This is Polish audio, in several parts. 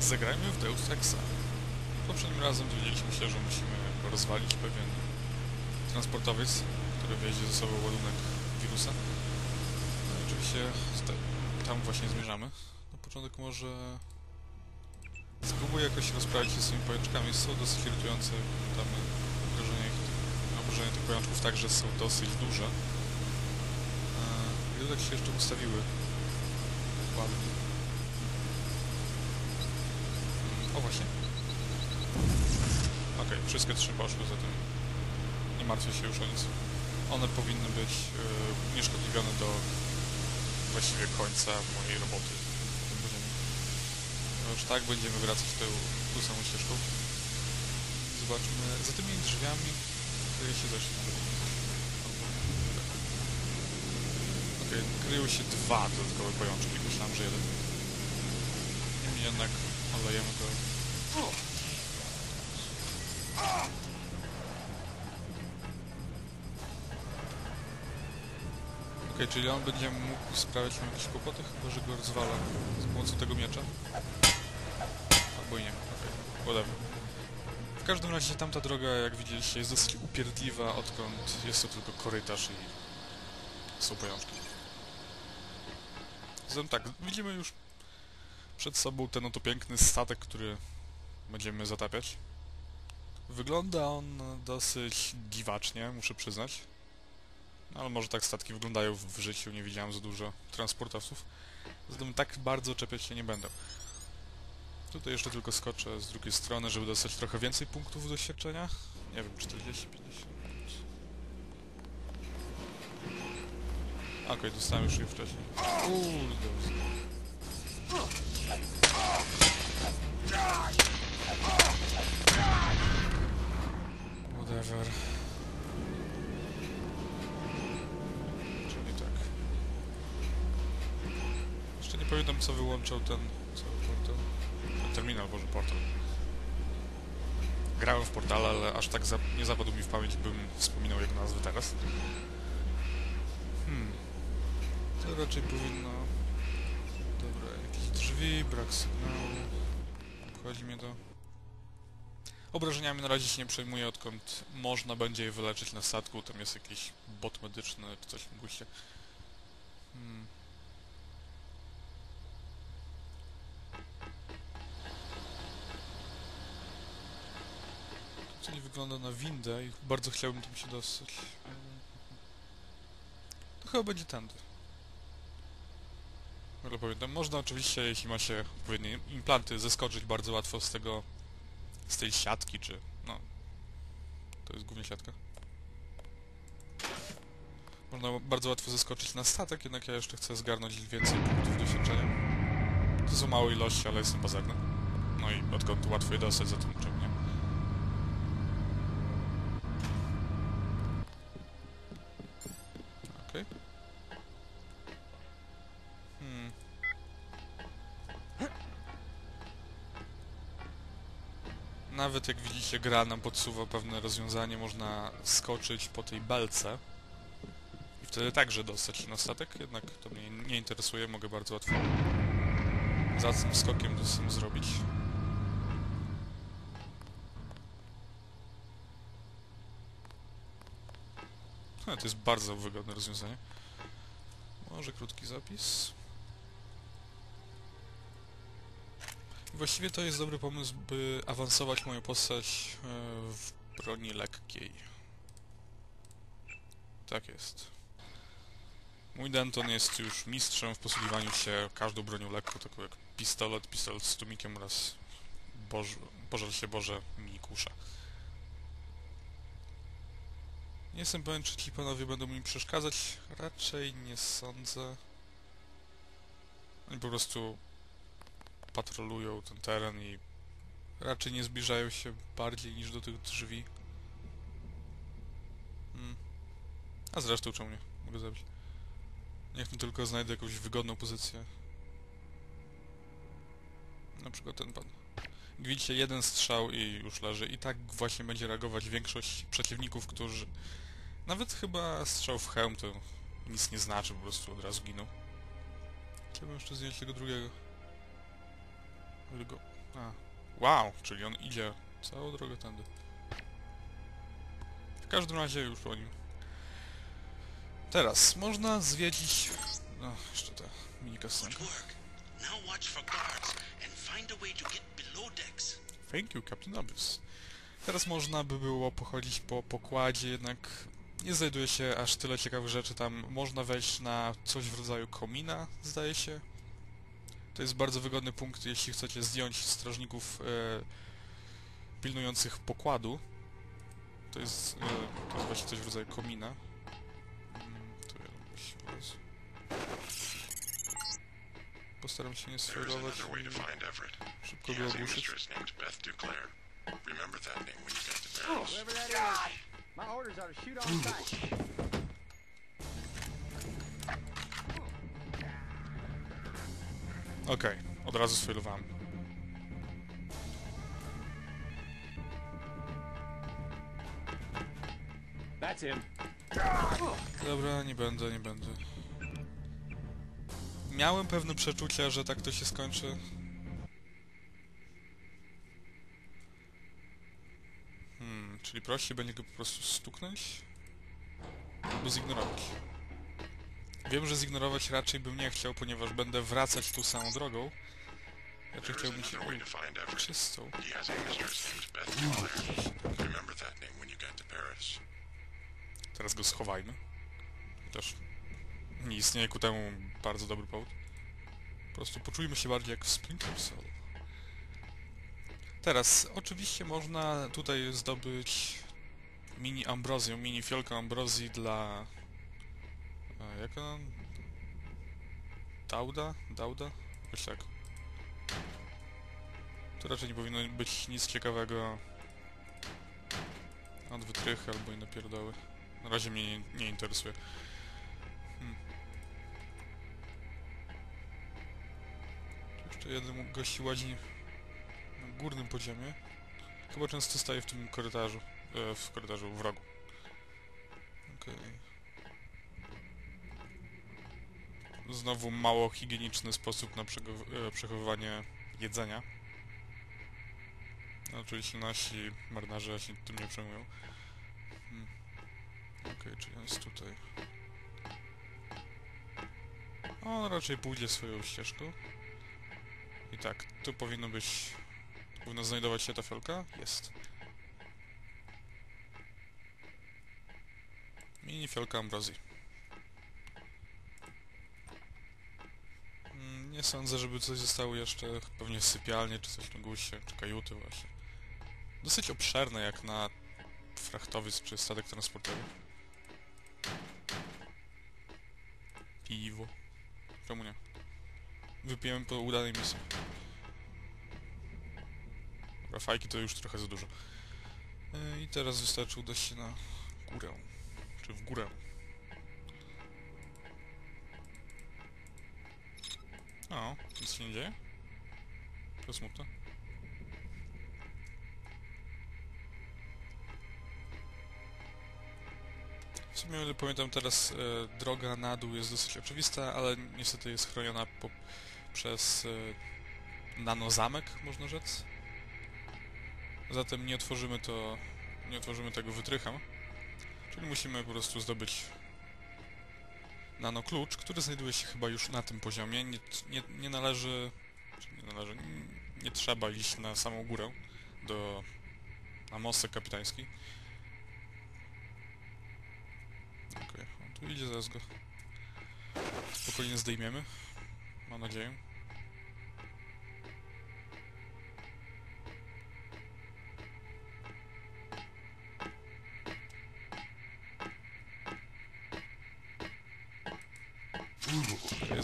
Zagrajmy w Deus Exa. Poprzednim razem dowiedzieliśmy się, że musimy rozwalić pewien transportowiec, który wiezie ze sobą ładunek wirusa. No i oczywiście tam właśnie zmierzamy. Na początek może spróbuję jakoś rozprawić się z tymi pajączkami. Są dosyć irytujące. Tam obrażenia, ich, obrażenia tych pajączków także są dosyć duże. Eee, Gdyby tak się jeszcze ustawiły ładnie. Właśnie. Okej, wszystkie trzy poszły, zatem nie martwię się już o nic. One powinny być e, unieszkodliwione do właściwie końca mojej roboty. No Już tak będziemy wracać tą, tą samą ścieżką. Zobaczmy, za tymi drzwiami się coś. Kryją się dwa dodatkowe pajączki. Myślałem, że jeden. Niemniej jednak olejemy go. Okej, czyli on będzie mógł sprawiać nam jakieś kłopoty, chyba że go rozwala z pomocą tego miecza. Albo i nie, okej, whatever. W każdym razie tamta droga, jak widzieliście, jest dosyć upierdliwa, odkąd jest to tylko korytarz i są pajączki. Zatem tak, widzimy już przed sobą ten oto piękny statek, który będziemy zatapiać. Wygląda on dosyć dziwacznie, muszę przyznać. No, ale może tak statki wyglądają w, życiu, nie widziałem za dużo transportowców. Zatem tak bardzo czepiać się nie będę. Tutaj jeszcze tylko skoczę z drugiej strony, żeby dostać trochę więcej punktów doświadczenia. Nie wiem, 40, 50... Okej, dostałem już je wcześniej. Kurde. Whatever. Czyli tak. Jeszcze nie pamiętam co wyłączał ten... cały portal. Terminal, boże, portal. Grałem w portale, ale aż tak za, nie zapadł mi w pamięć, bym wspominał jego nazwę teraz. Hmm. To raczej powinno... Dobra, jakieś drzwi, brak sygnału. Obchodzi mnie to. Obrażeniami na razie się nie przejmuję, odkąd można będzie je wyleczyć na statku. Tam jest jakiś bot medyczny, czy coś w guście. Hmm. Nie wygląda na windę i bardzo chciałbym tam się dostać. To chyba będzie tędy. Pamiętam, można oczywiście, jeśli ma się odpowiednie implanty, zeskoczyć bardzo łatwo z tego, z tej siatki, czy, no, to jest głównie siatka. Można bardzo łatwo zeskoczyć na statek, jednak ja jeszcze chcę zgarnąć więcej punktów doświadczenia. To są małe ilości, ale jestem pazerny. No i odkąd łatwo je dostać, za tym czemu Nawet jak widzicie, gra nam podsuwa pewne rozwiązanie, można skoczyć po tej belce i wtedy także dostać się na statek, jednak to mnie nie interesuje, mogę bardzo łatwo za tym skokiem to sam zrobić. Ha, to jest bardzo wygodne rozwiązanie. Może krótki zapis. Właściwie to jest dobry pomysł, by awansować moją postać e, w broni lekkiej. Tak jest. Mój Denton jest już mistrzem w posługiwaniu się każdą bronią lekką, taką jak pistolet, pistolet z tłumikiem oraz Boż, pożal się Boże mini kusza. Nie jestem pewien, czy ci panowie będą mi przeszkadzać. Raczej nie sądzę. Oni po prostu patrolują ten teren i raczej nie zbliżają się bardziej niż do tych drzwi. Hmm. A zresztą czemu nie? Mogę zabić. Niech tu tylko znajdę jakąś wygodną pozycję. Na przykład ten pan. Widzicie, jeden strzał i już leży. I tak właśnie będzie reagować większość przeciwników, którzy... Nawet chyba strzał w hełm to nic nie znaczy, po prostu od razu giną. Chciałbym jeszcze zdjąć tego drugiego. Go A. Wow, czyli on idzie całą drogę tędy. W każdym razie już po nim. Teraz można zwiedzić... No, jeszcze ta mini Good kasenka. work. Now watch for guards and find a way to get below decks. Thank you, Captain Obvious. Teraz można by było pochodzić po pokładzie, jednak nie znajduje się aż tyle ciekawych rzeczy tam. Można wejść na coś w rodzaju komina, zdaje się. To jest bardzo wygodny punkt, jeśli chcecie zdjąć strażników e, pilnujących pokładu. To jest, e, to jest właśnie coś w rodzaju komina. Mm. Postaram się nie to i szybko go ogłuszyć. mistress named Beth Duclair. Remember that name when you get to Paris. Whoever that is, my orders are to shoot on sight. Okej, od razu sfailowałem. That's him. Dobra, nie będę, nie będę. Miałem pewne przeczucie, że tak to się skończy. Hmm, czyli prościej będzie go po prostu stuknąć? Albo zignorować. Wiem, że zignorować raczej bym nie chciał, ponieważ będę wracać tą samą drogą. Raczej is chciałbym się czystą. Teraz go schowajmy. Chociaż nie istnieje ku temu bardzo dobry powód. Po prostu poczujmy się bardziej jak w Splinter Cell. Teraz, oczywiście można tutaj zdobyć mini ambrozję, mini fiolkę ambrozji dla... Jak ona? Dauda? Dauda? Jakoś tak. To raczej nie powinno być nic ciekawego od wytrychy albo inne pierdoły. Na razie mnie nie, nie interesuje. Hmm. Jeszcze jeden gości łazi na górnym podziemie. Chyba często staje w tym korytarzu. E, w korytarzu w rogu. Okej. Znowu mało higieniczny sposób na e, przechowywanie jedzenia. Oczywiście nasi marynarze się tym nie przejmują. Hmm. Okej, czyli on jest tutaj. On raczej pójdzie swoją ścieżką. I tak, tu powinno być... Powinna znajdować się ta fiolka? Jest. Mini fiolka ambrozji. Nie sądzę, żeby coś zostało jeszcze, pewnie sypialnie, czy coś na guście, czy kajuty właśnie. Dosyć obszerne jak na frachtowiec czy statek transportowy. Piwo. Czemu nie? Wypijemy po udanej misji. Dobra, fajki to już trochę za dużo. E, I teraz wystarczy udać się na górę. Czy w górę. O, nic się nie dzieje? To smutne. W sumie, ile pamiętam teraz, e, droga na dół jest dosyć oczywista, ale niestety jest chroniona po, przez e, nanozamek, można rzec. Zatem nie otworzymy to, nie otworzymy tego wytrychem. Czyli musimy po prostu zdobyć nanoklucz, który znajduje się chyba już na tym poziomie. Nie, nie, nie należy, nie należy, nie, nie trzeba iść na samą górę do na mostek kapitański. Okej, on tu idzie, zaraz go spokojnie zdejmiemy. Mam nadzieję.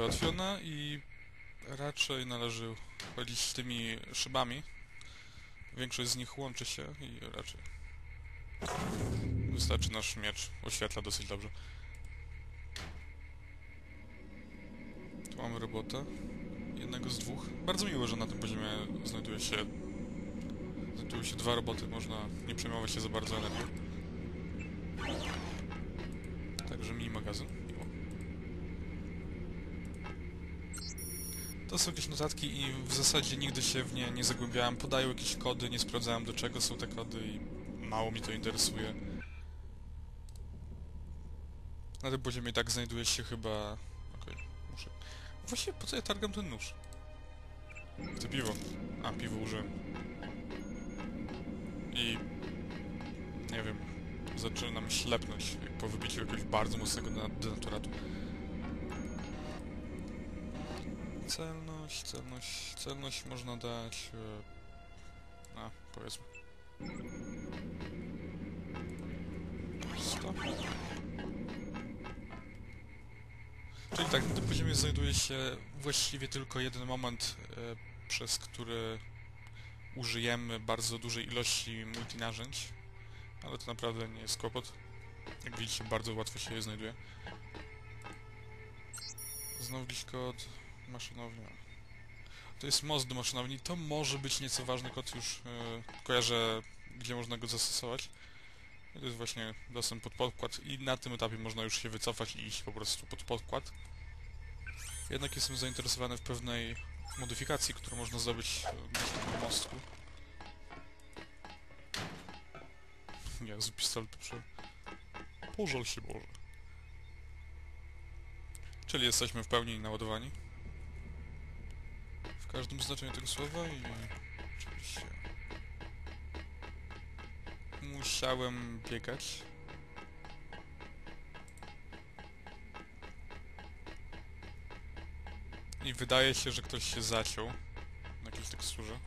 Załatwiona i raczej należy chodzić tymi szybami. Większość z nich łączy się i raczej wystarczy nasz miecz. Oświetla dosyć dobrze. Tu mamy robota. Jednego z dwóch. Bardzo miło, że na tym poziomie znajduje się znajdują się dwa roboty. Można nie przejmować się za bardzo energią. Także mini magazyn. Miło. To są jakieś notatki i w zasadzie nigdy się w nie nie zagłębiałem. Podają jakieś kody, nie sprawdzałem do czego są te kody i mało mi to interesuje. Na tym poziomie tak znajduje się chyba... Okej, muszę... Właściwie po co ja targam ten nóż? Chcę piwo. A, piwo użyłem. I... Nie wiem. Zaczynam ślepnąć po wybiciu jakiegoś bardzo mocnego na- denaturatu. Celność, celność, celność można dać... E... A, powiedzmy. Stop. Czyli tak, na tym poziomie znajduje się właściwie tylko jeden moment, e, przez który użyjemy bardzo dużej ilości multinarzędzi, ale to naprawdę nie jest kłopot. Jak widzicie, bardzo łatwo się je znajduje. Znowu jakiś kod, maszynownia. To jest most do maszynowni, to może być nieco ważny kod, już e, kojarzę, gdzie można go zastosować. To jest właśnie dostęp pod podkład i na tym etapie można już się wycofać i iść po prostu pod podkład. Jednak jestem zainteresowany w pewnej modyfikacji, którą można zdobyć na tym mostku. Nie, z pistoletu przy... Pożal się Boże. Czyli jesteśmy w pełni naładowani. Każdym znaczeniu tego słowa i... Oczywiście... Musiałem biegać. I wydaje się, że ktoś się zaciął na jakiejś teksturze.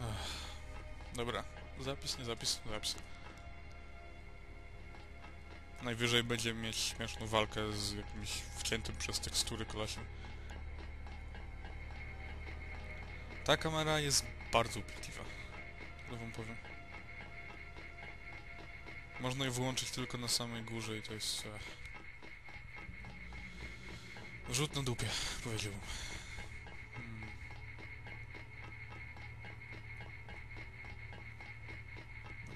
Ech. Dobra, zapis, nie zapis, zapis. Najwyżej będziemy mieć śmieszną walkę z jakimś wciętym przez tekstury kolesiem. Ta kamera jest bardzo upierdliwa. To wam powiem. Można ją wyłączyć tylko na samej górze i to jest... Ech. Rzut na dupie, powiedziałbym. Hmm.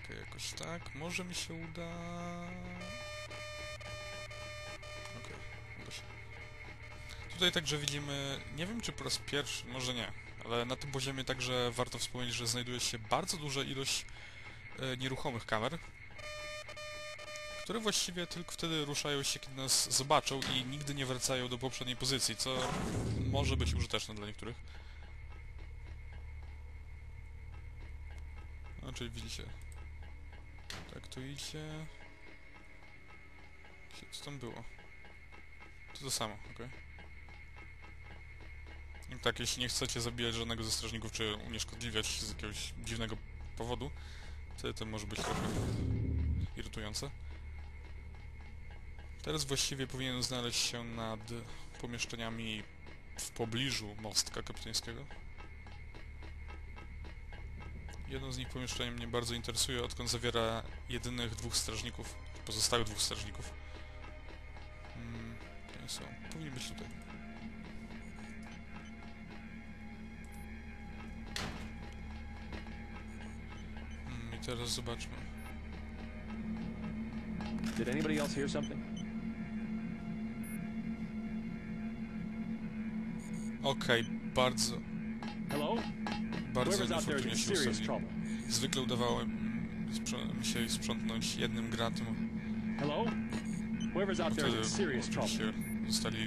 Okej, jakoś tak. Może mi się uda... Okej, uda się. Tutaj także widzimy, nie wiem czy po raz pierwszy, może nie, ale na tym poziomie także warto wspomnieć, że znajduje się bardzo duża ilość e, nieruchomych kamer, które właściwie tylko wtedy ruszają się, kiedy nas zobaczą i nigdy nie wracają do poprzedniej pozycji, co może być użyteczne dla niektórych. No, widzicie. Tak to idzie. Co tam było? To to samo, okej. I Tak, jeśli nie chcecie zabijać żadnego ze strażników, czy unieszkodliwiać z jakiegoś dziwnego powodu, to to może być trochę irytujące. Teraz właściwie powinienem znaleźć się nad pomieszczeniami w pobliżu mostka kapitańskiego. Jedno z nich pomieszczeń mnie bardzo interesuje, odkąd zawiera jedynych dwóch strażników, pozostałych dwóch strażników. Hmm, są? Powinni być tutaj. Teraz zobaczmy. Did anybody else hear something? Okej, bardzo, Hello? bardzo niefortunnie się ustawili. Zwykle udawało sprze- mi się sprzątnąć jednym gratem, Hello? Whoever's out there is in serious trouble. zostali